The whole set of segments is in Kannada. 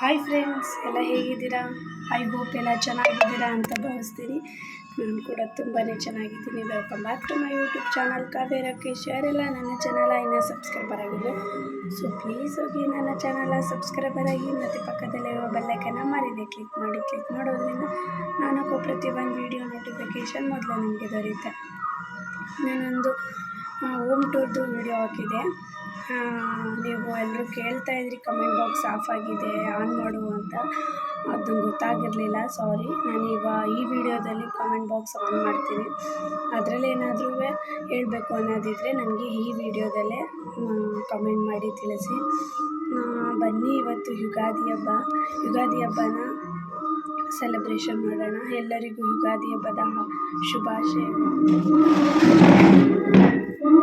ಹಾಯ್ ಫ್ರೆಂಡ್ಸ್ ಎಲ್ಲ ಹೇಗಿದ್ದೀರಾ? ಐ ಹೋಪ್ ಎಲ್ಲ ಚೆನ್ನಾಗಿದ್ದೀರಾ ಅಂತ ಭಾವಿಸ್ತೀನಿ. ನಾನು ಕೂಡ ತುಂಬಾ ಚೆನ್ನಾಗಿದ್ದೀನಿ. Welcome back to my YouTube channel ಕಾವೇರಕ್ಕೆ share ಎಲ್ಲ ನನ್ನ ಚಾನಲ ಇನ್ನೂ ಸಬ್ಸ್ಕ್ರೈಬರ್ ಆಗಿದೆ ಸೊ ಪ್ಲೀಸ್ ಹೋಗಿ ನನ್ನ ಚಾನಲ ಸಬ್ಸ್ಕ್ರೈಬರ್ ಆಗಿ, ಮತ್ತು ಪಕ್ಕದಲ್ಲಿರುವ ಬೆಲ್ಲೈಕನ್ನ ಮರಿದೆ ಕ್ಲಿಕ್ ಮಾಡಿ ಕ್ಲಿಕ್ ಮಾಡೋದ್ರಿಂದ ನಾನು ಪ್ರತಿ ಪ್ರತಿಯೊಂದು ವೀಡಿಯೋ ನೋಟಿಫಿಕೇಷನ್ ಮೊದಲು ನಿಮಗೆ ದೊರೆಯುತ್ತೆ. ನಾನೊಂದು ಹೋಮ್ ಟೂರ್ದು ವಿಡಿಯೋ ಹಾಕಿದೆ. ನೀವು ಎಲ್ಲರೂ ಕೇಳ್ತಾ ಇದ್ರಿ ಕಮೆಂಟ್ ಬಾಕ್ಸ್ ಆಫ್ ಆಗಿದೆ ಆನ್ ಮಾಡು ಅಂತ. ಅದು ಗೊತ್ತಾಗಿರಲಿಲ್ಲ ಸಾರಿ ನಾನು ಇವಾಗ ಈ ವಿಡಿಯೋದಲ್ಲಿ ಕಮೆಂಟ್ ಬಾಕ್ಸ್ ಆನ್ ಮಾಡ್ತೀನಿ. ಅದರಲ್ಲಿ ಏನಾದರೂ ಹೇಳಬೇಕು ಅನ್ನೋದಿದ್ದರೆ ನನಗೆ ಈ ವಿಡಿಯೋದಲ್ಲೇ ಕಮೆಂಟ್ ಮಾಡಿ ತಿಳಿಸಿ. ಬನ್ನಿ ಇವತ್ತು ಯುಗಾದಿ ಹಬ್ಬ. ಯುಗಾದಿ ಹಬ್ಬನ ಸೆಲೆಬ್ರೇಷನ್ ಮಾಡೋಣ. ಎಲ್ಲರಿಗೂ ಯುಗಾದಿ ಹಬ್ಬದ ಶುಭಾಶಯಗಳು.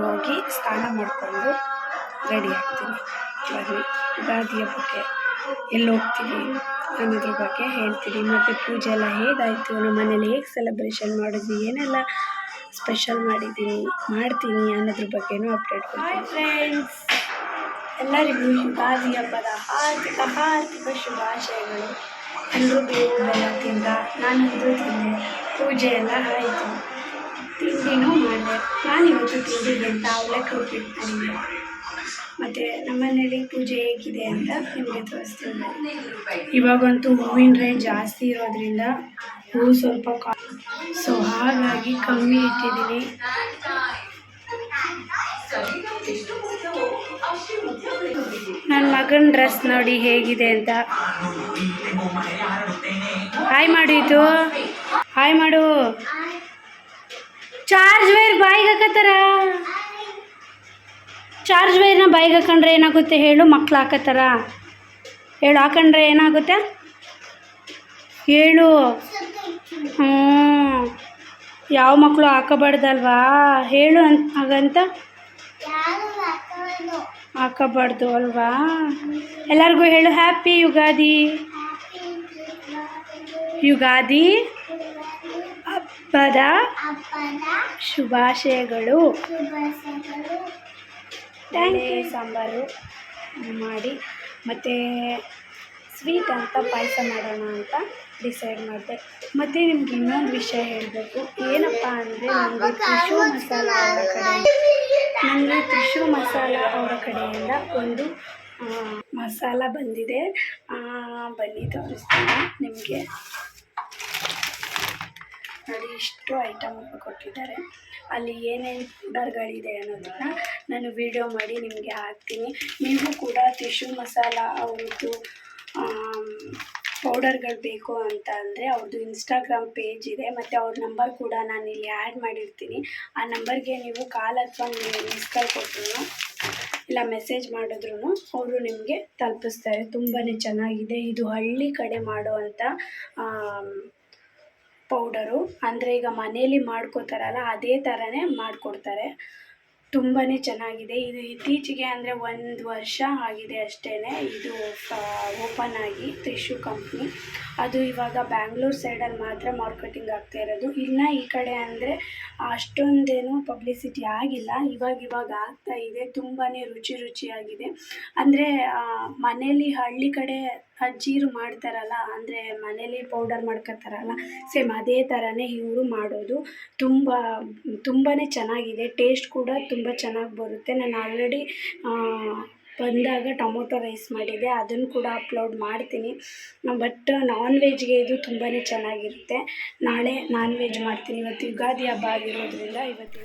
ಹೋಗಿ ಸ್ನಾನ ಮಾಡಿಕೊಂಡು ರೆಡಿ ಆಗ್ತೀನಿ. ಬನ್ನಿ ಯುಗಾದಿ ಹಬ್ಬಕ್ಕೆ ಎಲ್ಲಿ ಹೋಗ್ತೀವಿ ಅನ್ನೋದ್ರ ಬಗ್ಗೆ ಹೇಳ್ತೀನಿ. ಮತ್ತು ಪೂಜೆ ಎಲ್ಲ ಹೇಗಾಯಿತು? ನಮ್ಮ ಮನೇಲಿ ಹೇಗೆ ಸೆಲೆಬ್ರೇಷನ್ ಮಾಡಿದ್ವಿ? ಏನೆಲ್ಲ ಸ್ಪೆಷಲ್ ಮಾಡಿದ್ದೀನಿ, ಮಾಡ್ತೀನಿ ಅನ್ನೋದ್ರ ಬಗ್ಗೆನೂ ಅಪ್ಡೇಟ್ ಹಾಯ್ ಫ್ರೆಂಡ್ಸ್ ಎಲ್ಲರಿಗೂ ಯುಗಾದಿ ಹಬ್ಬದ ಆರ್ಥಿಕ ಆರ್ಥಿಕ ಶುಭಾಶಯಗಳು. ಎಲ್ಲರೂ ಬೇವು ಬೆಲ್ಲ ತಿಂದ ನಾನಂತೂ ತಿಂದೆ ಪೂಜೆ ಎಲ್ಲ ಆಯಿತು. ತಿಂಡಿನೂ ಮಾಡಿದೆ ನಾನಿವತ್ತು ತಿಂಡಿಗೆ ಅಂತ ಅವಲಕ್ಕಿ ಉಪ್ಪಿಟ್ಟು ಮಾಡಿದ್ದೆ ಮತ್ತು ನಮ್ಮನೇಲಿ ಪೂಜೆ ಹೇಗಿದೆ ಅಂತ ನಿಮಗೆ ತೋರಿಸ್ತೀನಿ. ಇವಾಗಂತೂ ಹೂವಿನ ರೇಟ್ ಜಾಸ್ತಿ ಇರೋದ್ರಿಂದ ಹೂವು ಸ್ವಲ್ಪ ಕಾ, ಸೊ ಹಾಗಾಗಿ ಕಮ್ಮಿ ಇಟ್ಟಿದ್ದೀನಿ. ನನ್ನ ಮಗನ ಡ್ರೆಸ್ ನೋಡಿ ಹೇಗಿದೆ ಅಂತ. ಹಾಯ್ ಮಾಡಿದ್ದು ಹಾಯ್ ಮಾಡು ಚಾರ್ಜ್ ವೈರ್ ಬಾಯಿಗೆ ಹಾಕತ್ತಾರ? ಚಾರ್ಜ್ ವೈರ್ನ ಬಾಯಿಗೆ ಹಾಕೊಂಡ್ರೆ ಏನಾಗುತ್ತೆ ಹೇಳು, ಮಕ್ಳು ಹಾಕತ್ತಾರ. ಹೇಳು, ಹಾಕೊಂಡ್ರೆ ಏನಾಗುತ್ತೆ? ಹೇಳು. ಹ್ಞೂ. ಯಾವ ಮಕ್ಕಳು ಹಾಕಬಾರ್ದಲ್ವಾ? ಹೇಳು ಅಂತ ಹಾಗಂತ. ಹಾಕಬಾರ್ದು ಅಲ್ವಾ? ಎಲ್ಲರಿಗೂ ಹೇಳು ಹ್ಯಾಪಿ ಯುಗಾದಿ. ಯುಗಾದಿ? ಹಬ್ಬದ ಶುಭಾಶಯಗಳು. ಸಾಂಬಾರು ಮಾಡಿ ಮತ್ತು ಸ್ವೀಟ್ ಅಂತ ಪಾಯಸ ಮಾಡೋಣ ಅಂತ ಡಿಸೈಡ್ ಮಾಡಿದೆ. ಮತ್ತು ನಿಮ್ಗೆ ಇನ್ನೊಂದು ವಿಷಯ ಹೇಳಬೇಕು. ಏನಪ್ಪ ಅಂದರೆ ನನಗೆ ತ್ರಿಶೂ ಮಸಾಲ ಅವರ ಕಡೆ ನನಗೆ ತ್ರಿಶೂ ಮಸಾಲ ಅವರ ಕಡೆಯಿಂದ ಒಂದು ಮಸಾಲ ಬಂದಿದೆ. ಬನ್ನಿ ತೋರಿಸ್ತೀನಿ ನಿಮಗೆ. ನೋಡಿ ಇಷ್ಟು ಐಟಮ್ ಕೊಟ್ಟಿದ್ದಾರೆ. ಅಲ್ಲಿ ಏನೇನು ಪೌಡರ್ಗಳಿದೆ ಅನ್ನೋದನ್ನ ನಾನು ವಿಡಿಯೋ ಮಾಡಿ ನಿಮಗೆ ಹಾಕ್ತೀನಿ. ನೀವು ಕೂಡ ಟಿಶ್ಯೂ ಮಸಾಲ ಅವ್ರದ್ದು ಪೌಡರ್ಗಳು ಬೇಕು ಅಂತ ಅಂದರೆ ಅವ್ರದ್ದು ಇನ್ಸ್ಟಾಗ್ರಾಮ್ ಪೇಜ್ ಇದೆ. ಮತ್ತು ಅವ್ರ ನಂಬರ್ ಕೂಡ ನಾನು ಇಲ್ಲಿ ಆ್ಯಡ್ ಮಾಡಿರ್ತೀನಿ. ಆ ನಂಬರ್ಗೆ ನೀವು ಕಾಲ್ ಅಥವಾ ಮಿಸ್ ಕಾಲ್ ಕೊಟ್ಟರು ಇಲ್ಲ ಮೆಸೇಜ್ ಮಾಡಿದ್ರು ಅವರು ನಿಮಗೆ ತಲುಪಿಸ್ತಾರೆ. ತುಂಬಾ ಚೆನ್ನಾಗಿದೆ. ಇದು ಹಳ್ಳಿ ಕಡೆ ಮಾಡುವಂಥ ಪೌಡರು, ಅಂದರೆ ಈಗ ಮನೆಯಲ್ಲಿ ಮಾಡ್ಕೋತಾರಲ್ಲ, ಅದೇ ಥರನೇ ಮಾಡಿಕೊಡ್ತಾರೆ. ತುಂಬಾ ಚೆನ್ನಾಗಿದೆ. ಇದು ಇತ್ತೀಚೆಗೆ ಅಂದರೆ ಒಂದು ವರ್ಷ ಆಗಿದೆ ಅಷ್ಟೇ ಇದು ಓಪನ್ ಆಗಿ ತ್ರಿಶು ಕಂಪ್ನಿ. ಅದು ಇವಾಗ ಬ್ಯಾಂಗ್ಳೂರ್ ಸೈಡಲ್ಲಿ ಮಾತ್ರ ಮಾರ್ಕೆಟಿಂಗ್ ಆಗ್ತಾ ಇರೋದು. ಇನ್ನು ಈ ಕಡೆ ಅಂದರೆ ಅಷ್ಟೊಂದೇನು ಪಬ್ಲಿಸಿಟಿ ಆಗಿಲ್ಲ. ಇವಾಗ ಇವಾಗ ಆಗ್ತಾ ಇದೆ. ತುಂಬಾ ರುಚಿ ರುಚಿಯಾಗಿದೆ. ಅಂದರೆ ಮನೆಯಲ್ಲಿ ಹಳ್ಳಿ ಕಡೆ ಅಜ್ಜಿರು ಮಾಡ್ತಾರಲ್ಲ, ಅಂದರೆ ಮನೇಲಿ ಪೌಡರ್ ಮಾಡ್ಕೊತಾರಲ್ಲ ಸೇಮ್ ಅದೇ ಥರನೇ ಇವರು ಮಾಡೋದು. ತುಂಬ ತುಂಬಾ ಚೆನ್ನಾಗಿದೆ. ಟೇಸ್ಟ್ ಕೂಡ ತುಂಬ ಚೆನ್ನಾಗಿ ಬರುತ್ತೆ. ನಾನು ಆಲ್ರೆಡಿ ಬಂದಾಗ ಟೊಮೊಟೊ ರೈಸ್ ಮಾಡಿದೆ ಅದನ್ನು ಕೂಡ ಅಪ್ಲೋಡ್ ಮಾಡ್ತೀನಿ. ಬಟ್ ನಾನ್ ವೆಜ್ಗೆ ಇದು ತುಂಬಾ ಚೆನ್ನಾಗಿರುತ್ತೆ. ನಾಳೆ ನಾನ್ ವೆಜ್ ಮಾಡ್ತೀನಿ. ಇವತ್ತು ಯುಗಾದಿ ಹಬ್ಬ ಆಗಿರೋದ್ರಿಂದ ಇವತ್ತು.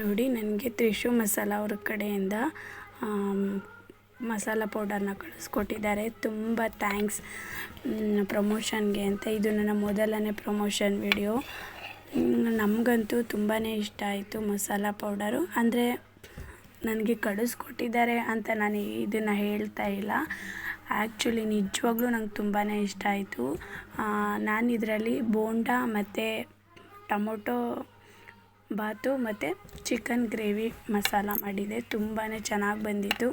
ನೋಡಿ, ನನಗೆ ತ್ರಿಶು ಮಸಾಲ ಅವ್ರ ಕಡೆಯಿಂದ ಮಸಾಲ ಪೌಡರ್ನ ಕಳಿಸ್ಕೊಟ್ಟಿದ್ದಾರೆ. ತುಂಬ ಥ್ಯಾಂಕ್ಸ್ ಪ್ರಮೋಷನ್ಗೆ ಅಂತ. ಇದು ನನ್ನ ಮೊದಲನೇ ಪ್ರಮೋಷನ್ ವಿಡಿಯೋ ನಮಗಂತೂ ತುಂಬಾ ಇಷ್ಟ ಆಯಿತು ಮಸಾಲ ಪೌಡರು ಅಂದರೆ ನನಗೆ ಕಳಿಸ್ಕೊಟ್ಟಿದ್ದಾರೆ ಅಂತ ನಾನು ಇದನ್ನು ಹೇಳ್ತಾ ಇಲ್ಲ. ಆ್ಯಕ್ಚುಲಿ ನಿಜವಾಗ್ಲೂ ನಂಗೆ ತುಂಬಾ ಇಷ್ಟ ಆಯಿತು. ನಾನು ಇದರಲ್ಲಿ ಬೋಂಡ ಮತ್ತು ಟೊಮೊಟೊ ಬಾತು ಮತ್ತು ಚಿಕನ್ ಗ್ರೇವಿ ಮಸಾಲ ಮಾಡಿದೆ. ತುಂಬಾ ಚೆನ್ನಾಗಿ ಬಂದಿತ್ತು.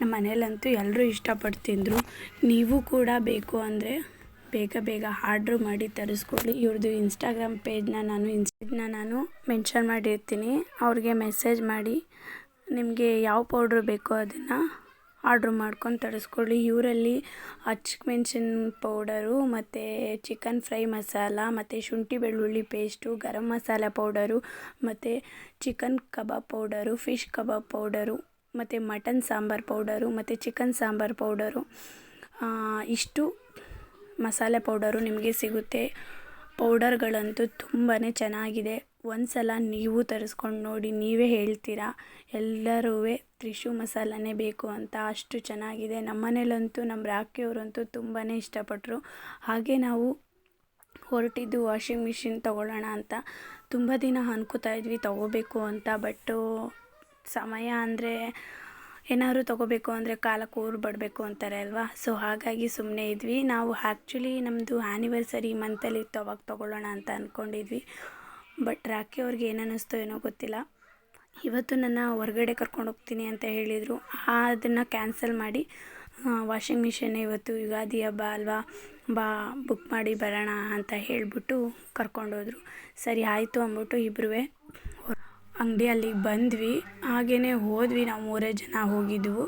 ನಮ್ಮ ಮನೇಲಂತೂ ಎಲ್ಲರೂ ಇಷ್ಟಪಟ್ಟು ತಿಂದರು ನೀವು ಕೂಡ ಬೇಕು ಅಂದರೆ ಬೇಗ ಬೇಗ ಆರ್ಡ್ರ್ ಮಾಡಿ ತರಿಸ್ಕೊಳ್ಳಿ. ಇವ್ರದ್ದು ಇನ್ಸ್ಟಾಗ್ರಾಮ್ ಪೇಜ್ನ ನಾನು ಇನ್ಸ್ಟನ್ನ ನಾನು ಮೆನ್ಷನ್ ಮಾಡಿರ್ತೀನಿ. ಅವ್ರಿಗೆ ಮೆಸೇಜ್ ಮಾಡಿ. ನಿಮಗೆ ಯಾವ ಪೌಡ್ರ್ ಬೇಕೋ ಅದನ್ನು ಆರ್ಡ್ರ್ ಮಾಡ್ಕೊಂಡು ತರಿಸ್ಕೊಳ್ಳಿ. ಇವರಲ್ಲಿ ಮೆಣಸಿನ ಪೌಡರು ಮತ್ತು ಚಿಕನ್ ಫ್ರೈ ಮಸಾಲ ಮತ್ತು ಶುಂಠಿ ಬೆಳ್ಳುಳ್ಳಿ ಪೇಸ್ಟು ಗರಂ ಮಸಾಲ ಪೌಡರು ಮತ್ತು chicken kebab powder fish kebab powder ಮತ್ತು ಮಟನ್ ಸಾಂಬಾರು ಪೌಡರು ಮತ್ತು ಚಿಕನ್ ಸಾಂಬಾರು ಪೌಡರು ಇಷ್ಟು ಮಸಾಲೆ ಪೌಡರು ನಿಮಗೆ ಸಿಗುತ್ತೆ. ಪೌಡರ್ಗಳಂತೂ ತುಂಬಾ ಚೆನ್ನಾಗಿದೆ. ಒಂದು ಸಲ ನೀವು ತರಿಸ್ಕೊಂಡು ನೋಡಿ, ನೀವೇ ಹೇಳ್ತೀರಾ? ಎಲ್ಲರೂ ತ್ರಿಶು ಮಸಾಲನೇ ಬೇಕು ಅಂತ ಅಷ್ಟು ಚೆನ್ನಾಗಿದೆ. ನಮ್ಮ ಮನೇಲಂತೂ ನಮ್ಮ ರಾಕಿಯವರಂತೂ ತುಂಬಾ ಇಷ್ಟಪಟ್ಟರು ಹಾಗೆ ನಾವು ಹೊರಟಿದ್ದು ವಾಷಿಂಗ್ ಮಿಷಿನ್ ತೊಗೊಳ್ಳೋಣ ಅಂತ ತುಂಬ ದಿನ ಅನ್ಕೋತಾ ಇದ್ವಿ, ತೊಗೋಬೇಕು ಅಂತ. ಬಟ್ಟು ಸಮಯ ಅಂದರೆ ಏನಾದರೂ ತೊಗೋಬೇಕು ಅಂದರೆ ಕಾಲ ಕೂರು ಬಡಬೇಕು ಅಂತಾರೆ ಅಲ್ವಾ? ಸೊ ಹಾಗಾಗಿ ಸುಮ್ಮನೆ ಇದ್ವಿ. ನಾವು ಆ್ಯಕ್ಚುಲಿ ನಮ್ಮದು ಆ್ಯನಿವರ್ಸರಿ ಮಂತಲ್ಲಿ ಇತ್ತು, ಅವಾಗ ತೊಗೊಳ್ಳೋಣ ಅಂತ ಅಂದ್ಕೊಂಡಿದ್ವಿ ಬಟ್ ರಾಖಿ ಅವ್ರಿಗೆ ಏನು ಏನೋ ಗೊತ್ತಿಲ್ಲ. ಇವತ್ತು ನನ್ನ ಹೊರಗಡೆ ಕರ್ಕೊಂಡು ಹೋಗ್ತೀನಿ ಅಂತ ಹೇಳಿದರು. ಅದನ್ನು ಕ್ಯಾನ್ಸಲ್ ಮಾಡಿ ವಾಷಿಂಗ್ ಮಿಷಿನ್ ಇವತ್ತು ಯುಗಾದಿ ಹಬ್ಬ ಅಲ್ವಾ? ಬಾ ಬುಕ್ ಮಾಡಿ ಬರೋಣ ಅಂತ ಹೇಳಿಬಿಟ್ಟು ಕರ್ಕೊಂಡೋದ್ರು ಸರಿ, ಆಯಿತು ಅಂದ್ಬಿಟ್ಟು ಇಬ್ಬರೂ ಅಂಗಡಿ ಅಲ್ಲಿಗೆ ಬಂದ್ವಿ. ಹಾಗೆಯೇ ಹೋದ್ವಿ. ನಾವು ಮೂರೇ ಜನ ಹೋಗಿದ್ವು.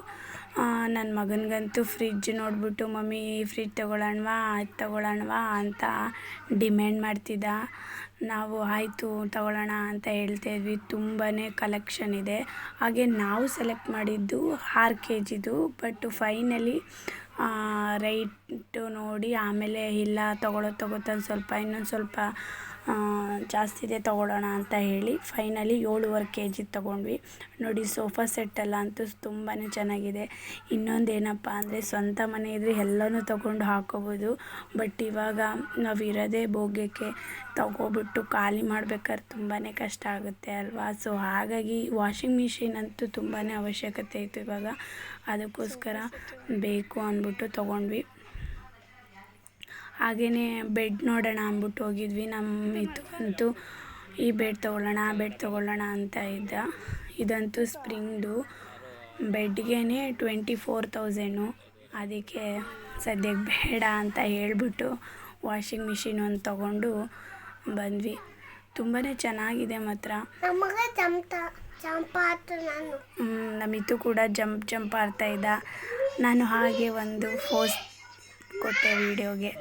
ನನ್ನ ಮಗನಿಗಂತೂ ಫ್ರಿಜ್ ನೋಡಿಬಿಟ್ಟು, ಮಮ್ಮಿ ಫ್ರಿಜ್ ತೊಗೊಳ್ಳೋಣ್ವಾ ಅದು ತೊಗೊಳ್ಳೋಣ್ವಾ ಅಂತ ಡಿಮ್ಯಾಂಡ್ ಮಾಡ್ತಿದ್ದ. ನಾವು, ಆಯಿತು ತೊಗೊಳ್ಳೋಣ ಅಂತ ಹೇಳ್ತಾ ಇದ್ವಿ. ತುಂಬಾ ಕಲೆಕ್ಷನ್ ಇದೆ. ಹಾಗೆ ನಾವು ಸೆಲೆಕ್ಟ್ ಮಾಡಿದ್ದು ಆರು ಕೆ ಜಿದು ಬಟ್ ಫೈನಲಿ ರೈಟು ನೋಡಿ ಆಮೇಲೆ, ಇಲ್ಲ, ತೊಗೊಳೋ, ತೊಗೊತಾನೆ ಸ್ವಲ್ಪ, ಇನ್ನೊಂದು ಸ್ವಲ್ಪ ಜಾಸ್ತಿ ಇದೆ ತೊಗೊಳ್ಳೋಣ ಅಂತ ಹೇಳಿ ಫೈನಲಿ ಏಳುವರೆ ಕೆ ಜಿ ತೊಗೊಂಡ್ವಿ. ನೋಡಿ ಸೋಫಾ ಸೆಟ್ಟೆಲ್ಲ ಅಂತೂ ತುಂಬಾ ಚೆನ್ನಾಗಿದೆ. ಇನ್ನೊಂದು ಏನಪ್ಪ ಅಂದರೆ ಸ್ವಂತ ಮನೆ ಇದ್ದರೆ ಎಲ್ಲನೂ ತೊಗೊಂಡು ಹಾಕೋಬೋದು. ಬಟ್ ಇವಾಗ ನಾವು ಇರೋದೇ ಭೋಗ್ಯಕ್ಕೆ ತೊಗೊಬಿಟ್ಟು ಖಾಲಿ ಮಾಡ್ಬೇಕಾದ್ರೆ ತುಂಬಾ ಕಷ್ಟ ಆಗುತ್ತೆ ಅಲ್ವಾ? ಸೊ ಹಾಗಾಗಿ ವಾಷಿಂಗ್ ಮಿಷಿನ್ ಅಂತೂ ತುಂಬಾ ಅವಶ್ಯಕತೆ ಇತ್ತು ಇವಾಗ. ಅದಕ್ಕೋಸ್ಕರ ಬೇಕು ಅಂದ್ಬಿಟ್ಟು ತೊಗೊಂಡ್ವಿ. ಹಾಗೆಯೇ ಬೆಡ್ ನೋಡೋಣ ಅಂದ್ಬಿಟ್ಟು ಹೋಗಿದ್ವಿ. ನಮ್ಮ ಇದು ಅಂತೂ ಈ ಬೆಡ್ ತೊಗೊಳ್ಳೋಣ ಆ ಬೆಡ್ ತೊಗೊಳ್ಳೋಣ ಅಂತ ಇದ್ದ. ಇದಂತೂ ಸ್ಪ್ರಿಂಗ್ದು ಬೆಡ್ಗೇ ಟ್ವೆಂಟಿ ಫೋರ್ ತೌಸಂಡು. ಅದಕ್ಕೆ ಸದ್ಯಕ್ಕೆ ಬೇಡ ಅಂತ ಹೇಳಿಬಿಟ್ಟು ವಾಷಿಂಗ್ ಮಿಷಿನ್ ಒಂದು ತೊಗೊಂಡು ಬಂದ್ವಿ. ತುಂಬಾ ಚೆನ್ನಾಗಿದೆ ಮಾತ್ರ. ನಮಿತು ಕೂಡ ಜಂಪ್ ಜಂಪ್ ಆಡ್ತಾ ಇದ್ದ. ನಾನು ಹಾಗೆ ಒಂದು ಫೋಸ್ ಕೊಟ್ಟೆ ವೀಡಿಯೋಗೆ.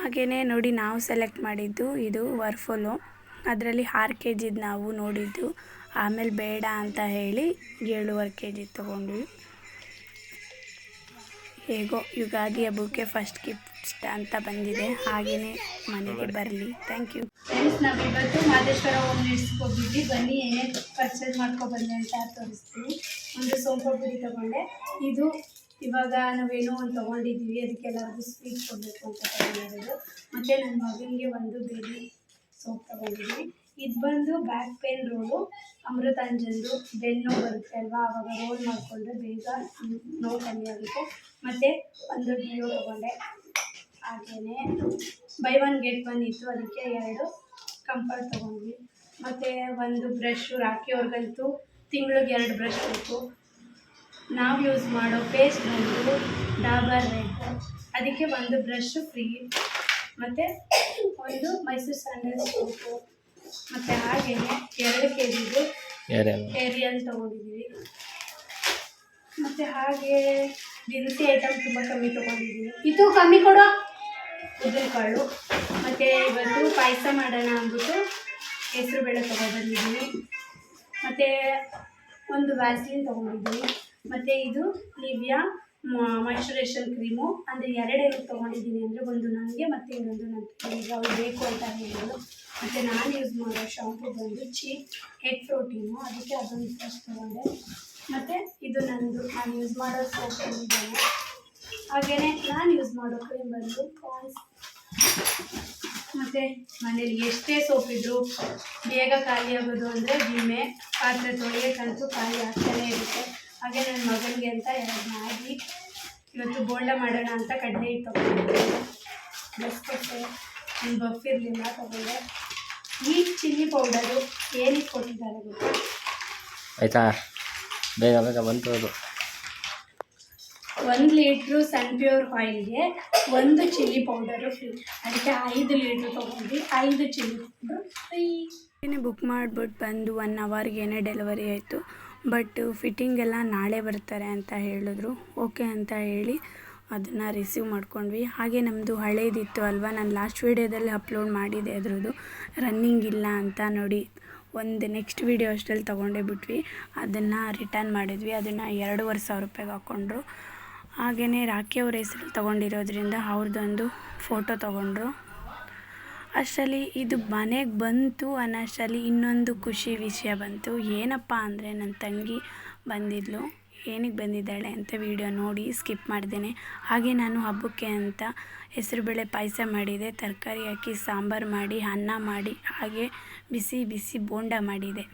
ಹಾಗೆಯೇ ನೋಡಿ ನಾವು ಸೆಲೆಕ್ಟ್ ಮಾಡಿದ್ದು ಇದು ವರ್ಫುಲು. ಅದರಲ್ಲಿ ಆರು ಕೆ ಜಿದು ನಾವು ನೋಡಿದ್ದು. ಆಮೇಲೆ ಬೇಡ ಅಂತ ಹೇಳಿ ಏಳುವರೆ ಕೆ ಜಿ ತೊಗೊಂಡ್ವಿ. ಹೇಗೋ ಯುಗಾದಿ ಹಬ್ಬಕ್ಕೆ ಫಸ್ಟ್ ಗಿಫ್ಟ್ ಅಂತ ಬಂದಿದೆ. ಹಾಗೆಯೇ ಮನೆಗೆ ಬರಲಿ. ಥ್ಯಾಂಕ್ ಯು ಫ್ರೆಂಡ್ಸ್ ನಾವಿವತ್ತು ಮಾದೇಶ್ವರ ಹೋಮ್ ಹೋಗಿದ್ವಿ. ಬನ್ನಿ ಏನೇ ಪರ್ಚೇಸ್ ಮಾಡ್ಕೊಬನ್ನಿ ಅಂತ ತೋರಿಸ್ತೀನಿ. ಒಂದು ಸೋಂಪು ಪುಡಿ ತೊಗೊಂಡೆ. ಇದು ಇವಾಗ ನಾವೇನೋ ಒಂದು ತೊಗೊಂಡಿದ್ವಿ ಅದಕ್ಕೆಲ್ಲರಿಗೂ ಸ್ವೀಟ್ ಕೊಡಬೇಕು ಅಂತ ತಗೊಂಡಿರೋದು. ಮತ್ತು ನನ್ನ ಮಗನಿಗೆ ಒಂದು ಬೇಬಿ ಸೋಪ್ ತೊಗೊಂಡಿದ್ವಿ ಇದು ಬಂದು ಬ್ಯಾಕ್ ಪೇನ್ ರೋಲು ಅಮೃತಾಂಜನ್ದು ಬೆನ್ನು ಬರುತ್ತೆ ಅಲ್ವಾ? ಆವಾಗ ರೋಲ್ ಮಾಡಿಕೊಂಡ್ರೆ ಬೇಗ ನೋವು ಕಮ್ಮಿ ಆಗುತ್ತೆ. ಮತ್ತು ಒಂದು ಡಿಯೋ ತೊಗೊಂಡೆ. ಹಾಗೇ ಬೈ ಒನ್ ಗೆಟ್ ಒನ್ ಇತ್ತು, ಅದಕ್ಕೆ ಎರಡು ಕಂಫರ್ಟ್ ತೊಗೊಂಡ್ವಿ. ಮತ್ತು ಒಂದು ಬ್ರಷು ರಾಖಿ ಅವ್ರಿಗಂತೂ ತಿಂಗ್ಳಿಗೆ ಎರಡು ಬ್ರಷ್ ಬೇಕು. ನಾವು ಯೂಸ್ ಮಾಡೋ ಪೇಸ್ಟ್ ಬಂದು ಡಾಬರ್ ರೆಡ್ ಅದಕ್ಕೆ ಒಂದು ಬ್ರಷ್ ಫ್ರೀ ಮತ್ತು ಒಂದು ಮೈಸೂರು ಸ್ಯಾಂಡಲ್ ಸೋಪು. ಮತ್ತು ಹಾಗೆಯೇ ಎರಡು ಕೆ ಜಿದು ಏರಿಯಲ್ ತೊಗೊಂಡಿದ್ದೀವಿ ಮತ್ತು ಹಾಗೆ ದಿನಸಿ ಐಟಮ್ ತುಂಬ ಕಮ್ಮಿ ತೊಗೊಂಡಿದ್ದೀವಿ ಇದು ಕಮ್ಮಿ ಕೊಡೋ. ಉದ್ದಿನಕಾಳು. ಮತ್ತು ಇವತ್ತು ಪಾಯಸ ಮಾಡೋಣ ಅಂದ್ಬಿಟ್ಟು ಹೆಸರು ಬೇಳೆ ತೊಗೊಬಂದಿದ್ದೀವಿ ಮತ್ತು ಒಂದು ವ್ಯಾಸ್ಲಿನ್ ತೊಗೊಂಡಿದ್ದೀವಿ ಮತ್ತು ಇದು ನಿವ್ಯಾ ಮಾಯ್ಶ್ಚರೈಸೇಷನ್ ಕ್ರೀಮು. ಅಂದರೆ ಎರಡೆರಡು ತೊಗೊಂಡಿದ್ದೀನಿ ಅಂದರೆ ಒಂದು ನನಗೆ ಮತ್ತು ಇನ್ನೊಂದು ನನ್ನ ಈಗ ಅವ್ರು ಬೇಕು ಅಂತ ಹೇಳಿದ್ರು. ಮತ್ತು ನಾನು ಯೂಸ್ ಮಾಡೋ ಶಾಂಪು ಬಂದು ಚೀಪ್ ಹೆಡ್ ಪ್ರೋಟೀನು ಅದಕ್ಕೆ ಅದೊಂದು ಫಸ್ಟ್ ತೊಗೊಂಡೆ. ಮತ್ತು ಇದು ನಂದು, ನಾನು ಯೂಸ್ ಮಾಡೋ ಸೋಪ್ ಬಂದಿದ್ದೇನೆ ಹಾಗೆಯೇ ನಾನು ಯೂಸ್ ಮಾಡೋ ಕ್ರೀಮ್ ಬಂದು ಪಾನ್ಸ್ ಮತ್ತು ಮನೇಲಿ ಎಷ್ಟೇ ಸೋಪ್ ಇದ್ದರೂ ಬೇಗ ಖಾಲಿ ಆಗೋದು ಅಂದರೆ ವಿಮೆ. ಪಾತ್ರೆ ತೊಳೆಯೋಕ್ಕಂತೂ ಖಾಲಿ ಆಗ್ತಾನೇ ಇರುತ್ತೆ. ಹಾಗೆ ನನ್ನ ಮಗನಿಗೆ ಅಂತ ಎರಡು ಮ್ಯಾಗಿ ಇವತ್ತು ಬೋಲ್ಡ ಮಾಡೋಣ ಅಂತ ಕಡಲೆ ಹಿಟ್ಟು ತೊಗೊಂಡಿದ್ದೆ. ಬಸ್ ನನ್ನ ಒಂದು ಬಫ್ ಇರಲಿಲ್ಲ ತಗೊಂಡೆ. ಈ ಚಿಲ್ಲಿ ಪೌಡರು ಏನಕ್ಕೆ ಕೊಟ್ಟಿದ್ದಾರೆ ಗೊತ್ತಾ? ಆಯ್ತಾ? ಬೇಗ ಬೇಗ ಬಂತು ಅದು. ಒಂದು ಲೀಟ್ರು ಸನ್ಪ್ಯೂರ್ ಆಯಿಲ್ಗೆ ಒಂದು ಚಿಲ್ಲಿ ಪೌಡರು ಫ್ರೀ ಅದಕ್ಕೆ ಐದು ಲೀಟ್ರು ತೊಗೊಂಡು ಐದು ಚಿಲ್ಲಿ ಪೌಡರ್ ಫ್ರೀ ಬುಕ್ ಮಾಡಿಬಿಟ್ಟು ಬಂದು ಒನ್ ಅವರ್ಗೇನೆ ಡೆಲಿವರಿ ಆಯಿತು. ಬಟ್ ಫಿಟ್ಟಿಂಗ್ ಎಲ್ಲ ನಾಳೆ ಬರ್ತಾರೆ ಅಂತ ಹೇಳಿದ್ರು. ಓಕೆ ಅಂತ ಹೇಳಿ ಅದನ್ನು ರಿಸೀವ್ ಮಾಡ್ಕೊಂಡ್ವಿ. ಹಾಗೆ ನಮ್ಮದು ಹಳೇದಿತ್ತು ಅಲ್ವಾ? ನಾನು ಲಾಸ್ಟ್ ವೀಡಿಯೋದಲ್ಲಿ ಅಪ್ಲೋಡ್ ಮಾಡಿದೆ ಅದ್ರದ್ದು. ರನ್ನಿಂಗ್ ಇಲ್ಲ ಅಂತ ನೋಡಿ ಒಂದು ನೆಕ್ಸ್ಟ್ ವೀಡಿಯೋ ಅಷ್ಟರಲ್ಲಿ ತೊಗೊಂಡೇ ಬಿಟ್ವಿ. ಅದನ್ನು ರಿಟರ್ನ್ ಮಾಡಿದ್ವಿ. ಅದನ್ನು ಎರಡೂವರೆ ಸಾವಿರ ರೂಪಾಯಿಗೆ ಹಾಕ್ಕೊಂಡ್ರು ಹಾಗೆಯೇ ರಾಖಿ ಅವ್ರ ಹೆಸರು ತೊಗೊಂಡಿರೋದ್ರಿಂದ ಅವ್ರದ್ದೊಂದು ಫೋಟೋ ತೊಗೊಂಡ್ರು. ಅಷ್ಟರಲ್ಲಿ ಇದು ಮನೆಗೆ ಬಂತು ಅನ್ನೋಷ್ಟರಲ್ಲಿ ಇನ್ನೊಂದು ಖುಷಿ ವಿಷಯ ಬಂತು. ಏನಪ್ಪ ಅಂದರೆ ನನ್ನ ತಂಗಿ ಬಂದಿದ್ಲು. ಏನಕ್ಕೆ ಬಂದಿದ್ದಾಳೆ ಅಂತ ವಿಡಿಯೋ ನೋಡಿ ಸ್ಕಿಪ್ ಮಾಡಿದ್ದೇನೆ ಹಾಗೆ ನಾನು ಹಬ್ಬಕ್ಕೆ ಅಂತ ಹೆಸರುಬೇಳೆ ಪಾಯಸ ಮಾಡಿದೆ. ತರಕಾರಿ ಹಾಕಿ ಸಾಂಬಾರು ಮಾಡಿ, ಅನ್ನ ಮಾಡಿ, ಹಾಗೆ ಬಿಸಿ ಬಿಸಿ ಬೋಂಡ ಮಾಡಿದೆ.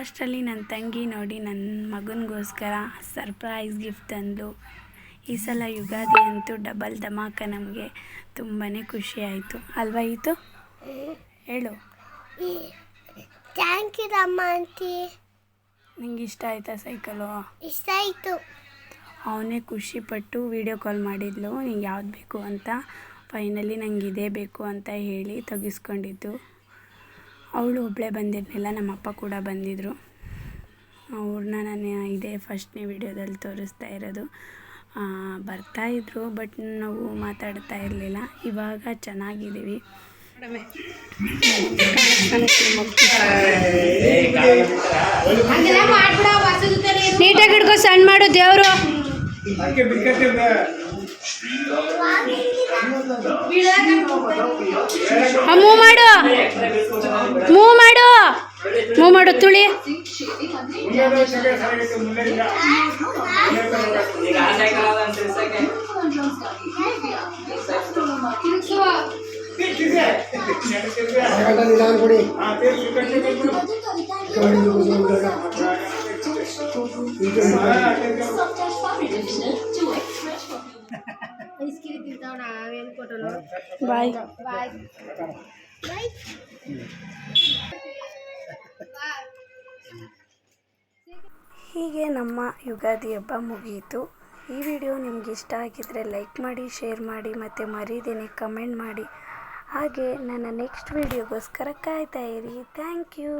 ಅಷ್ಟರಲ್ಲಿ ನನ್ನ ತಂಗಿ ನೋಡಿ ನನ್ನ ಮಗನಿಗೋಸ್ಕರ ಸರ್ಪ್ರೈಸ್ ಗಿಫ್ಟ್ ತಂದು ಈ ಸಲ ಯುಗಾದಿ ಅಂತೂ ಡಬಲ್ ಧಮಾಕ ನಮಗೆ ತುಂಬಾ ಖುಷಿ ಆಯಿತು. ಅಲ್ವಾ ಇತ್ತು ಹೇಳು. Thank you Ramma aunty. ನಿಂಗೆ ಇಷ್ಟ ಆಯಿತಾ ಸೈಕಲು? ಇಷ್ಟ ಆಯಿತು. ಅವನೇ ಖುಷಿಪಟ್ಟು ವೀಡಿಯೋ ಕಾಲ್ ಮಾಡಿದ್ಲು. ನಿಂಗೆ ಯಾವ್ದು ಬೇಕು ಅಂತ? ಫೈನಲಿ ನಂಗೆ ಇದೇ ಬೇಕು ಅಂತ ಹೇಳಿ ತೆಗಿಸ್ಕೊಂಡಿದ್ದು. ಅವಳು ಒಬ್ಬಳೇ ಬಂದಿರಲಿಲ್ಲ ನಮ್ಮಪ್ಪ ಕೂಡ ಬಂದಿದ್ದರು ಅವ್ರನ್ನ ನಾನು ಇದೇ ಫಸ್ಟ್ನೇ ವಿಡಿಯೋದಲ್ಲಿ ತೋರಿಸ್ತಾ ಇರೋದು. ಆ, ಬರ್ತಾ ಇದ್ರು ಬಟ್ ನಾವು ಮಾತಾಡ್ತಾ ಇರಲಿಲ್ಲ. ಇವಾಗ ಚೆನ್ನಾಗಿದ್ದೀವಿ. ನೀಟಾಗಿ ಹಿಡ್ಕೊ ಸಣ್ಣ ಮಾಡು ದೇವರು. ಮೂವ್ ಮಾಡು. ಮೂವ್ ಮಾಡು. ಮೂವ್ ಮಾಡು ತುಳಿ. निदान पड़े बाय बाय बाय ಹೀಗೆ ನಮ್ಮ ಯುಗಾದಿ ಹಬ್ಬ ಮುಗಿಯಿತು ಈ ವಿಡಿಯೋ ನಿಮ್ಗೆ ಇಷ್ಟ ಆಗಿದ್ದರೆ ಲೈಕ್ ಮಾಡಿ, ಶೇರ್ ಮಾಡಿ ಮತ್ತು ಮರೀದೇನೆ ಕಮೆಂಟ್ ಮಾಡಿ. ಹಾಗೆ ನನ್ನ ನೆಕ್ಸ್ಟ್ ವಿಡಿಯೋಗೋಸ್ಕರ ಕಾಯ್ತಾ ಇರಿ. Thank you.